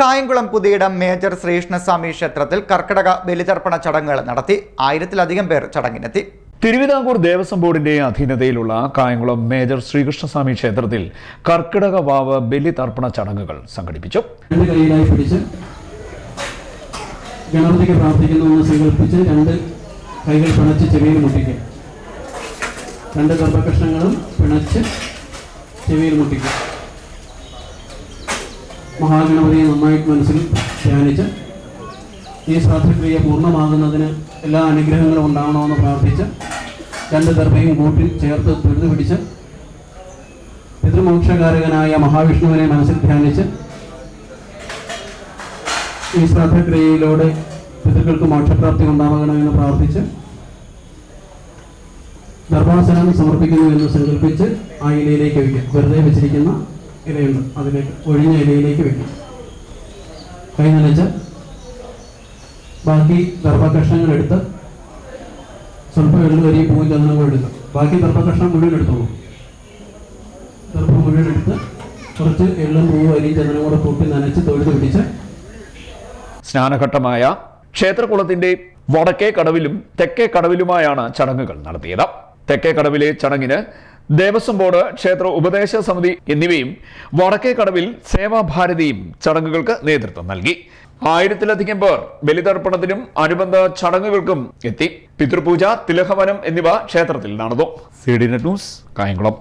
Kayamkulam Puthiyidam major Sreekrishnaswamy ക്ഷേത്രത്തിൽ കർക്കിടക ബലിതർപ്പണ ചടങ്ങുകൾ നടത്തി ആയിരത്തിലധികം പേർ ചടങ്ങിനെത്തി. തിരുവിതാംകൂർ ദേവസ്വം ബോർഡിന്റെ അധീനതയിലുള്ള കായംകുളം മേജർ ശ്രീകൃഷ്ണസ്വാമി ക്ഷേത്രത്തിൽ കർക്കിടക വാവ് ബലി തർപ്പണ ചടങ്ങുകൾ സംഘടിപ്പിച്ചു. രണ്ട് ഗണപതിക്ക് സങ്കല്പിച്ച് കൈകൾ പിണച്ച് ചെവിയിൽ മുട്ടിക്കുക. രണ്ട് ഗർഭകഷ്ണങ്ങളും പിണച്ച് ചെവിയിൽ മുട്ടിക്കുക. മഹാഗണപതിയെ നന്നായിട്ട് മനസ്സിൽ ധ്യാനിച്ച് ഈ ശ്രാദ്ധക്രിയ പൂർണമാകുന്നതിന് എല്ലാ അനുഗ്രഹങ്ങളും ഉണ്ടാകണമെന്ന് പ്രാർത്ഥിച്ച് രണ്ട് ദർഭയും കൂട്ടിൽ ചേർത്ത് തൊഴുതു പിടിച്ച് പിതൃമോക്ഷകാരകനായ മഹാവിഷ്ണുവിനെ മനസ്സിൽ ധ്യാനിച്ച് ഈ ശ്രാദ്ധക്രിയയിലൂടെ പിതൃക്കൾക്ക് മോക്ഷപ്രാപ്തി ഉണ്ടാകണമെന്ന് പ്രാർത്ഥിച്ച് ദർഭാസനം സമർപ്പിക്കുന്നു എന്ന് സങ്കല്പിച്ച് ആ ഇലയിലേക്ക് വെറുതെ വെച്ചിരിക്കുന്ന ഇലയുണ്ട് അതിലേക്ക് ഒഴിഞ്ഞ ഇലയിലേക്ക് വെക്കും. കൈ നനച്ച് ബാക്കി ദർഭകഷ്ണങ്ങൾ എടുത്ത് സ്വല്പം എള്ളു വരി പൂവും ചന്ദനവും എടുക്കുക ബാക്കി ദർഭകഷ്ണം മുഴുവൻ എടുത്തോളൂ. ദർഭം മുഴുവൻ എടുത്ത് കുറച്ച് എള്ളും പൂവും അരിയും ചന്ദനവും കൂടെ കൂട്ടി നനച്ച് തൊഴുത് പിടിച്ച് സ്നാനഘട്ടമായ ക്ഷേത്രകുളത്തിന്റെ വടക്കേ കടവിലും തെക്കേ കടവിലുമായാണ് ചടങ്ങുകൾ നടത്തിയത്. തെക്കേ കടവിലെ ചടങ്ങിന് ദേവസ്വം ബോർഡ് ക്ഷേത്ര ഉപദേശ സമിതി എന്നിവയും വടക്കേ കടവിൽ സേവാഭാരതിയും ചടങ്ങുകൾക്ക് നേതൃത്വം നൽകി. ആയിരത്തിലധികം പേർ ബലിതർപ്പണത്തിനും അനുബന്ധ ചടങ്ങുകൾക്കും എത്തി. പിതൃപൂജ തിലഹവനം എന്നിവ ക്ഷേത്രത്തിൽ നടന്നു. C D net news Kayamkulam.